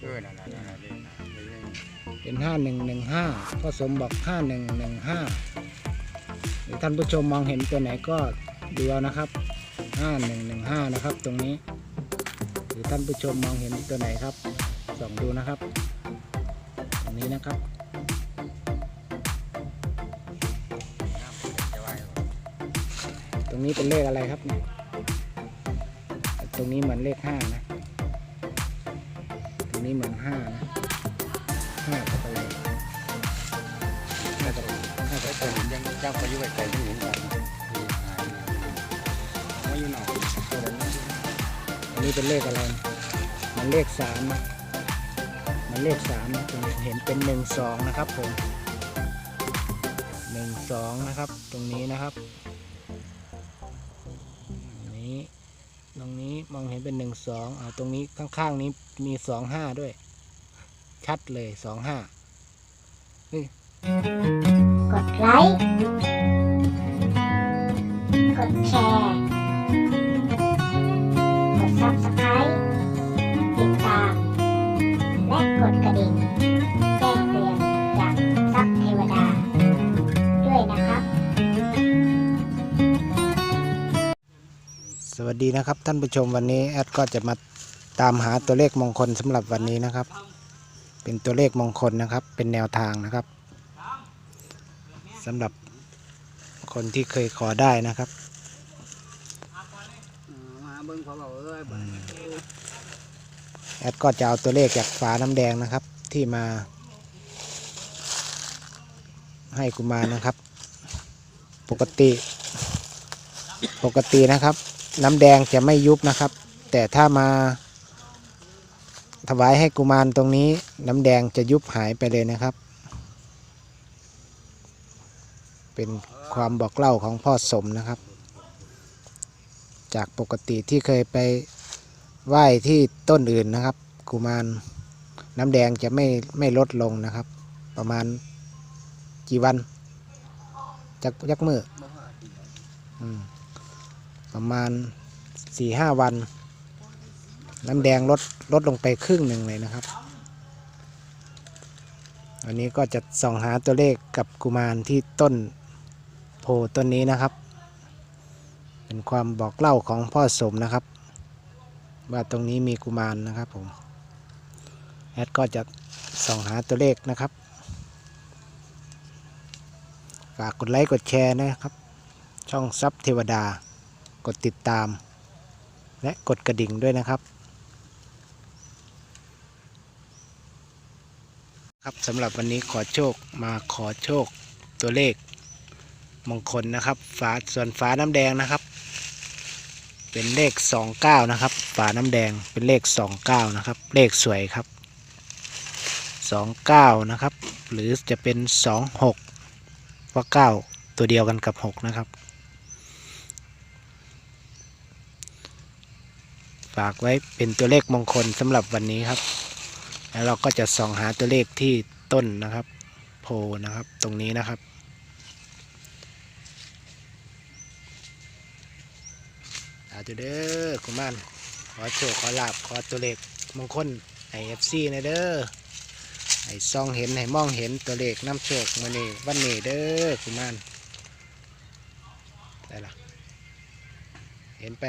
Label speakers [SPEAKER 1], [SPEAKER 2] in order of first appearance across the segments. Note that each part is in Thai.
[SPEAKER 1] เออนั่นน่ะนั่นน่นะเป็
[SPEAKER 2] นห้าหนึ่งหนึ่งห้าพ่อสมบอกห้าหนึ่งหนึ่งห้าหรือท่านผู้ชมมองเห็นตัวไหนก็ดูเอานะครับห้าหนึ่งหนึ่งห้านะครับ ตรงนี้ หรือท่านผู้ชมมองเห็นตัวไหนครับส่องดูนะครับตรงนี้นะครับตรงนี้เป็นเลขอะไรครับเนี่ยตรงนี้เหมือนเลขห้านะ ตรงนี้เมือนห้านะห้ากับอะไรห้ากับห้า
[SPEAKER 1] ต่ผมยังจับไปอยู่ไว้ใจยังเห็นกันนี่ยมาอยู่หนอกตัวนั้น
[SPEAKER 2] อันนี้เป็นเลขอะไร มันเลขสามนะมันเลขสามนะตรงนี้เห็นเป็นหนึ่งสองนะครับผมหนึ่งสองนะครับ ตรงนี้นะครับ มองเห็นเป็นหนึ่งสองอ่าตรงนี้ข้างๆนี้มีสองห้าด้วย ชัดเลยสองห้า
[SPEAKER 3] กดไลค์กดแชร์กด Subscribe ติดตาม และกดกระดิ่ง
[SPEAKER 2] สวัสดีนะครับ ท่านผู้ชมวันนี้แอดก็จะมาตามหาตัวเลขมงคลสำหรับวันนี้นะครับ เป็นตัวเลขมงคลนะครับ เป็นแนวทางนะครับสำหรับคนที่เคยขอได้นะครับ
[SPEAKER 1] อ
[SPEAKER 2] แอดก็จะเอาตัวเลขจากฝาน้ำแดงนะครับ ที่มา ให้กุมารนะครับ ปกติปกตินะครับ น้ำแดงจะไม่ยุบนะครับ แต่ถ้ามา ถวายให้กุมารตรงนี้ น้ำแดงจะยุบหายไปเลยนะครับ เป็นความบอกเล่าของพ่อสมนะครับ จากปกติที่เคยไปไหว้ที่ต้นอื่นนะครับ กุมารน้ำแดงจะไม่ไม่ลดลงนะครับ ประมาณกี่วันจักยักมืออืม ประมาณสี่ห้าวัน น้ำแดงลดลดลงไปครึ่งหนึ่งเลยนะครับ วันนี้ก็จะส่องหาตัวเลขกับกุมารที่ต้นโพต้นนี้นะครับ เป็นความบอกเล่าของพ่อสมนะครับ ว่าตรงนี้มีกุมารนะครับผมแอดก็จะส่องหาตัวเลขนะครับฝากกดไลค์กดแชร์นะครับ ช่องซับเทวดา กดติดตาม และกดกระดิ่งด้วยนะครับครับสำหรับวันนี้ขอโชคมาขอโชคตัวเลขมงคลนะครับฝาส่วนฝาน้ำแดงนะครับ เป็นเลข 29 นะครับ ฝาน้ำแดงเป็นเลข 29 นะครับ เลขสวยครับ 29 นะครับ หรือจะเป็น 26ว่า9ตัวเดียวกันกับ 6 นะครับ ฝากไว้เป็นตัวเลขมงคลสำหรับวันนี้ครับ แล้วเราก็จะส่องหาตัวเลขที่ต้นนะครับ โพนะครับตรงนี้นะครับอาจะเด้อคุณมันขอโชคขอลาบขอตัวเลขมงคลไอเอฟซีนะเด้อไอซองเห็นให้มองเห็นตัวเลขน้ำโชคมานี่วันนี้เด้อคุณมันได้ละเห็นไป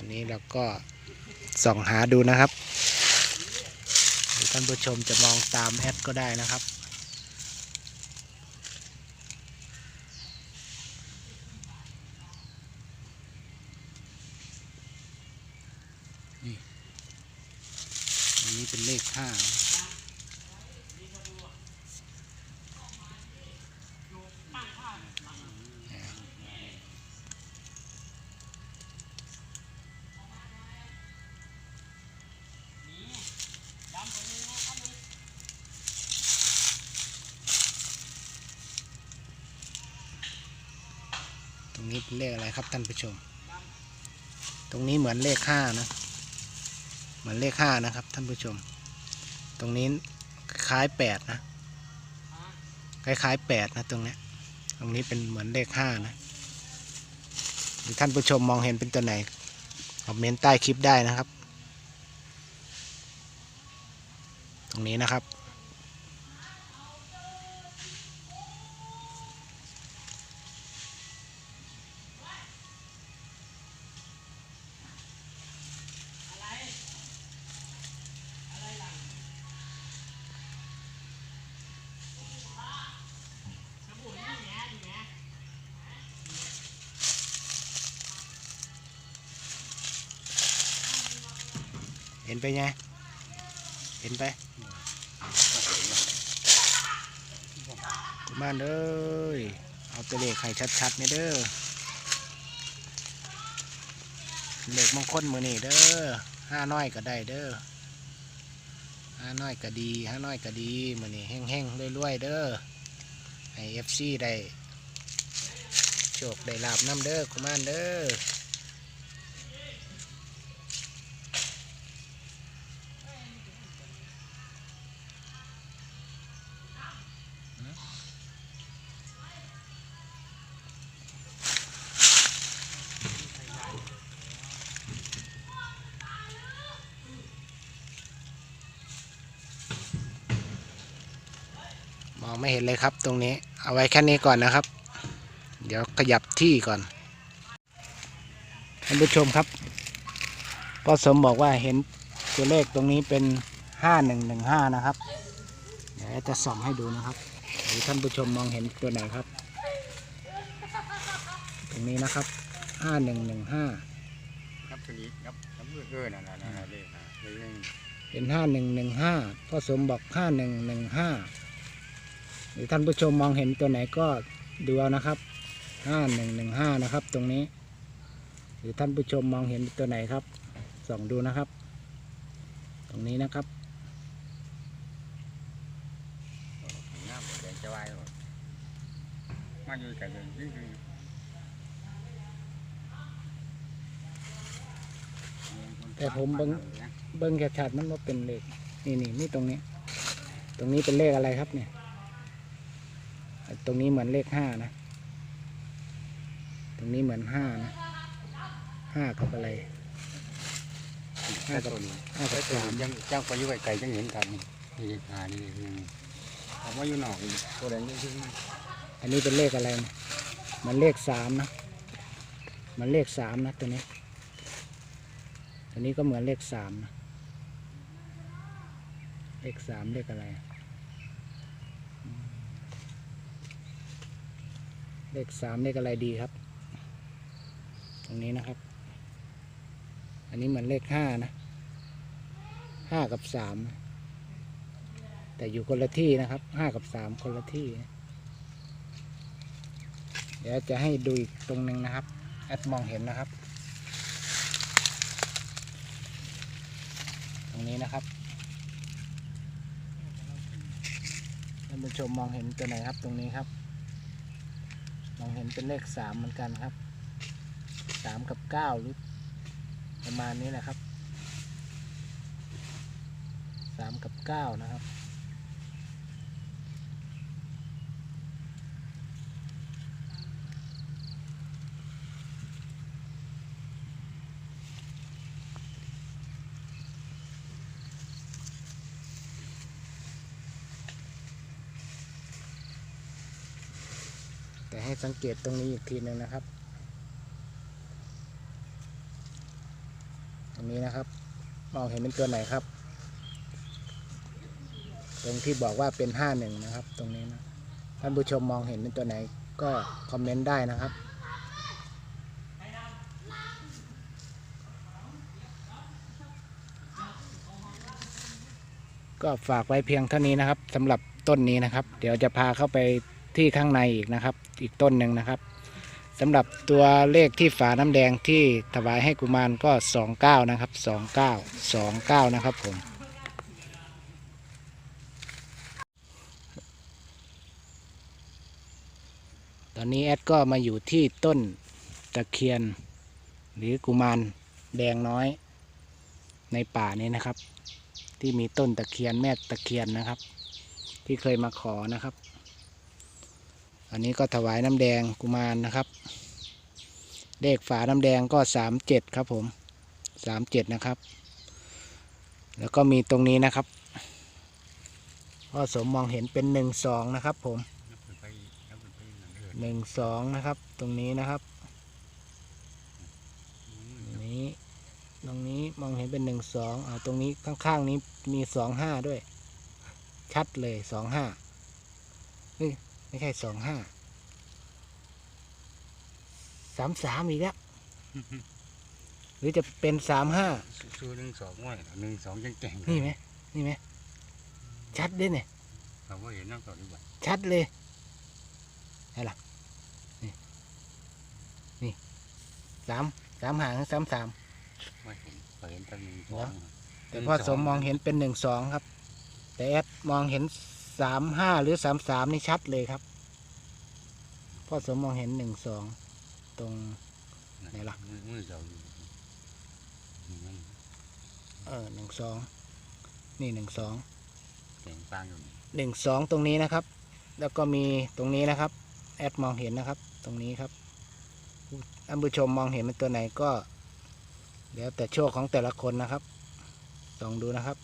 [SPEAKER 2] อนนี้เราก็ส่องหาดูนะครับหรือท่านผู้ชมจะมองตามแอดก็ได้นะครับนี่อันนี้เป็นเลขห้า เลขอะไรครับท่านผู้ชม ตรงนี้เหมือนเลขห้านะ เหมือนเลขห้านะครับท่านผู้ชม ตรงนี้คล้ายแปดนะ คล้ายๆแปดนะตรงนี้ ตรงนี้เป็นเหมือนเลขห้านะท่านผู้ชมมองเห็นเป็นตัวไหนคอมเมนต์ใต้คลิปได้นะครับ ตรงนี้นะครับ เห็นไปไง เห็นไปกุมารเอ้ย เอาตัวเลขให้ชัดๆนี่เด้อ เลขมงคลมือนี่เด้อห้าน้อยก็ได้เด้อห้าน้อยก็ดีห้าน้อยก็ดีมือนี่แห้งๆรวยๆเด้อให้เอฟซีได้โชคได้ลาบน้ำเด้อกุมารเด้อ ไม่เห็นเลยครับตรงนี้ เอาไว้แค่นี้ก่อนนะครับ เดี๋ยวขยับที่ก่อนท่านผู้ชมครับพ่อสมบอกว่าเห็นตัวเลขตรงนี้เป็นห้าหนึ่งหนึ่งห้านะครับ เดี๋ยวจะส่องให้ดูนะครับหรือท่านผู้ชมมองเห็นตัวไหนครับ ตรงนี้นะครับห้าหนึ่งหนึ่งห้า
[SPEAKER 1] ครับตัวนี้ครับครับมือเออนั่นน่ะนั่นน่ะเลขนะเลขหนึ่ง
[SPEAKER 2] เป็นห้าหนึ่งหนึ่งห้าพ่อสมบอกห้าหนึ่งหนึ่งห้า หรือท่านผู้ชมมองเห็นตัวไหนก็ดูเอานะครับห้าหนึ่งหนึ่งห้านะครับ ตรงนี้ หรือท่านผู้ชมมองเห็นตัวไหนครับส่องดูนะครับ ตรงนี้นะครับ
[SPEAKER 1] น้าหมดแดงจะวายหมดมาอยู่กลเลยยิ่งคือ
[SPEAKER 2] แต่ผมเบิ่งเบิ้งแค่ชัดมันว่าเป็นเลขนี่นี่นี่ตรงนี้ ตรงนี้เป็นเลขอะไรครับเนี่ย ตรงนี้เหมือนเลขห้านะ ตรงนี้เหมือนห้านะห้ากับอะไรห้า
[SPEAKER 1] ห้า
[SPEAKER 2] กับ
[SPEAKER 1] ตัวนี้
[SPEAKER 2] ห้ากับ
[SPEAKER 1] ตัว
[SPEAKER 2] สาม
[SPEAKER 1] ยังเจ้าไปอยู่ไกลๆยังเห็นกันนี่นี่หานี่นี่ผมว่าอยู่นอกนี่ตัวแดงยิ่งคือ
[SPEAKER 2] อันนี้เป็นเลขอะไรนะมันเลขสามนะ มันเลขสามนะตัวนี้ ตัวนี้ก็เหมือนเลขสามนะ เลขสามเลขอะไรอืม เลขสามเลขอะไรดีครับ ตรงนี้นะครับ อันนี้เหมือนเลขห้านะห้ากับสามแต่อยู่คนละที่นะครับห้ากับสามคนละที่ เดี๋ยวจะให้ดูอีกตรงหนึ่งนะครับแอดมองเห็นนะครับ ตรงนี้นะครับท่านผู้ชมมองเห็นตัวไหนครับตรงนี้ครับ มองเห็นเป็นเลขสามเหมือนกันครับสามกับเก้าหรือประมาณนี้แหละครับสามกับเก้านะครับ สังเกตตรงนี้อีกทีหนึ่งนะครับ ตรงนี้นะครับ มองเห็นเป็นตัวไหนครับ ตรงที่บอกว่าเป็นห้าหนึ่งนะครับ ตรงนี้นะท่านผู้ชมมองเห็นเป็นตัวไหนก็คอมเมนต์ได้นะครับก็ฝากไว้เพียงเท่านี้นะครับสำหรับต้นนี้นะครับ เดี๋ยวจะพาเข้าไป ที่ข้างในอีกนะครับ อีกต้นหนึ่งนะครับสำหรับตัวเลขที่ฝาน้ำแดงที่ถวายให้กุมารก็ 29 นะครับ 29 29 นะครับผม ตอนนี้แอดก็มาอยู่ที่ต้นตะเคียน หรือกุมารแดงน้อยในป่านี้นะครับ ที่มีต้นตะเคียนแม่ตะเคียนนะครับ ที่เคยมาขอนะครับ อันนี้ก็ถวายน้ำแดงกุมารนะครับ เลขฝาน้ำแดงก็สามเจ็ดครับผมสามเจ็ดนะครับ แล้วก็มีตรงนี้นะครับพ่อสมมองเห็นเป็นหนึ่งสองนะครับ ผมหนึ่งสองนะครับ ตรงนี้นะครับตรงนี้ตรงนี้มองเห็นเป็นหนึ่งสองอ่าตรงนี้ข้างๆนี้มีสองห้าด้วย ชัดเลยสองห้า ไม่ใช่สองห้าสามสามอีกแล้ว หรือจะเป็นสามห้า
[SPEAKER 1] สู้หนึ่งสองไว้หนึ่งสองยังแก่ง
[SPEAKER 2] นี่ไหมนี่ไหมชัดด้วยเนี่ย
[SPEAKER 1] เราก็เห็นน้ำต่อดีกว่า
[SPEAKER 2] ชัดเลยไหนล่ะนี่นี่สามสามหางสามสาม
[SPEAKER 1] ไม่เห็นไปเห็นตั้งหนึ่งส
[SPEAKER 2] เหร
[SPEAKER 1] อ
[SPEAKER 2] อ
[SPEAKER 1] ง
[SPEAKER 2] แต่พ่อสมมองเห็นเป็นหนึ่งสองครับ แต่แอดมองเห็น สามห้าหรือสามสามนี่ชัดเลยครับพ่อสมมองเห็นหนึ่งสองตรงไหนล่ะ
[SPEAKER 1] มือมือเจ้าอยู่นี่มัน
[SPEAKER 2] เออหนึ่งสองนี่หนึ่งสอง
[SPEAKER 1] แก่งปางอยู่นี่
[SPEAKER 2] หนึ่งสองตรงนี้นะครับ แล้วก็มีตรงนี้นะครับ แอดมองเห็นนะครับ ตรงนี้ครับท่านผู้ชมมองเห็นเป็นตัวไหนก็เดี๋ยวแต่โชคของแต่ละคนนะครับลองดูนะครับ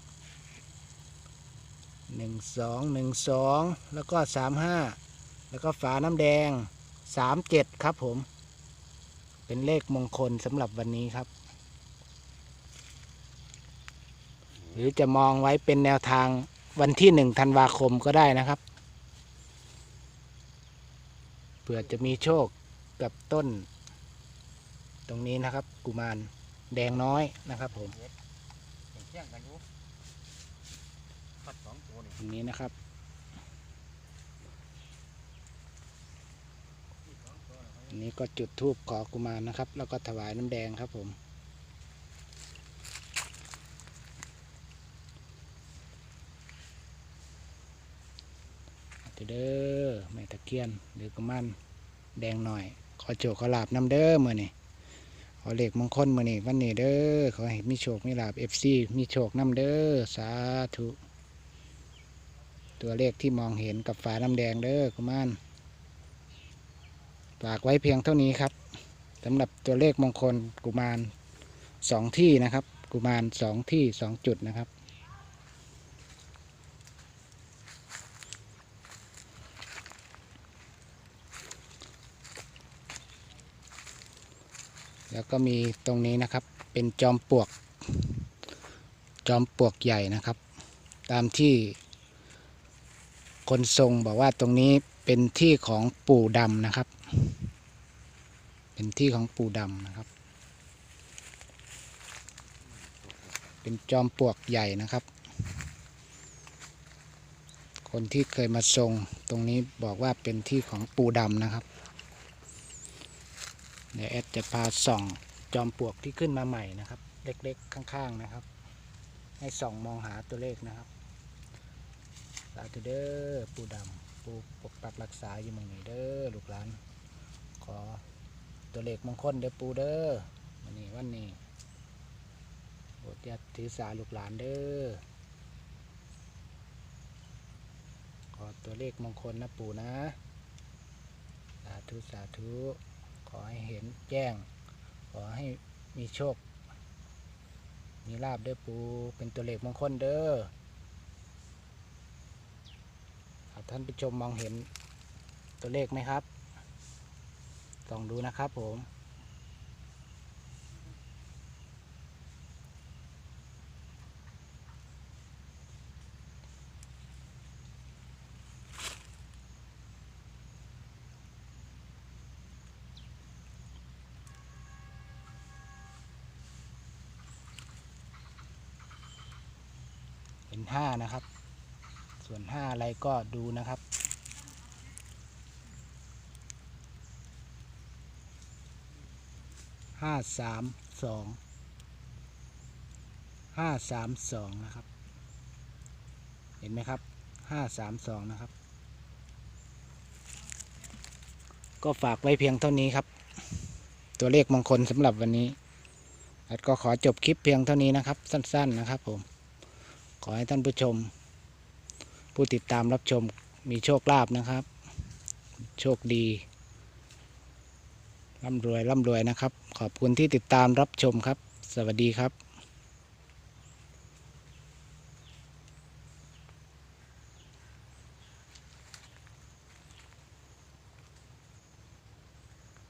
[SPEAKER 2] หนึ่งสองหนึ่งสองแล้วก็สามห้าแล้วก็ฝาน้ำแดงสามเจ็ดครับผม เป็นเลขมงคลสำหรับวันนี้ครับ หรือจะมองไว้เป็นแนวทางวันที่หนึ่งธันวาคมก็ได้นะครับเผื่อจะมีโชคกับต้น ตรงนี้นะครับ กุมารแดงน้อยนะครับผม
[SPEAKER 1] แข่งกันอยู่พัดสอง ตัวนี่
[SPEAKER 2] ตรงนี้นะครับอันนี้ก็จุดทูบขอกุมารนะครับ แล้วก็ถวายน้ำแดงครับผมเด้อแม่ตะเคียนหรือกุมารแดงหน่อย ขอโจกขอลาบน้ำเด้อมือนี่ขอเหลขมงคลมือนี่วันนี้เด้อขอให้มีโชคมีลาบเอฟซีมีโชคน้ำเด้อสาธุ ตัวเลขที่มองเห็นกับฝาน้ำแดงเด้อกุมารฝากไว้เพียงเท่านี้ครับสำหรับตัวเลขมงคลกุมารสองที่นะครับ กุมารสองที่สองจุดนะครับแล้วก็มีตรงนี้นะครับเป็นจอมปลวก จอมปลวกใหญ่นะครับ ตามที่ คนทรงบอกว่าตรงนี้เป็นที่ของปู่ดำนะครับ เป็นที่ของปู่ดำนะครับ เป็นจอมปลวกใหญ่นะครับ คนที่เคยมาทรงตรงนี้บอกว่าเป็นที่ของปู่ดำนะครับ เดี๋ยวแอดจะพาส่องจอมปลวกที่ขึ้นมาใหม่นะครับ เล็กๆข้างๆนะครับ ให้ส่องมองหาตัวเลขนะครับ สาธุเด้อปูดำปูปกปักรักษาอยู่มองนี้เด้อลูกหลาน ขอตัวเลขมงคลเด้อปูเด้อวันนี้วันนี้โปรดอย่าถือสาลูกหลานเด้อขอตัวเลขมงคลนะปู่นะ สาธุสาธุ ขอให้เห็นแจ้ง ขอให้มีโชค มีลาบเด้อปู่เป็นตัวเลขมงคลเด้อ ครับ ท่านผู้ชมมองเห็นตัวเลขไหมครับลองดูนะครับผมเป็นห้านะครับ ส่วนห้าอะไรก็ดูนะครับ ห้าสามสอง ห้าสามสองนะครับ เห็นไหมครับ ห้าสามสองนะครับ ก็ฝากไว้เพียงเท่านี้ครับ ตัวเลขมงคลสำหรับวันนี้อาจก็ขอจบคลิปเพียงเท่านี้นะครับ สั้น ๆนะครับผม ขอให้ท่านผู้ชม ผู้ติดตามรับชมมีโชคลาภนะครับ โชคดีร่ำรวยร่ำรวยนะครับ ขอบคุณที่ติดตามรับชมครับ สวัสดีครับ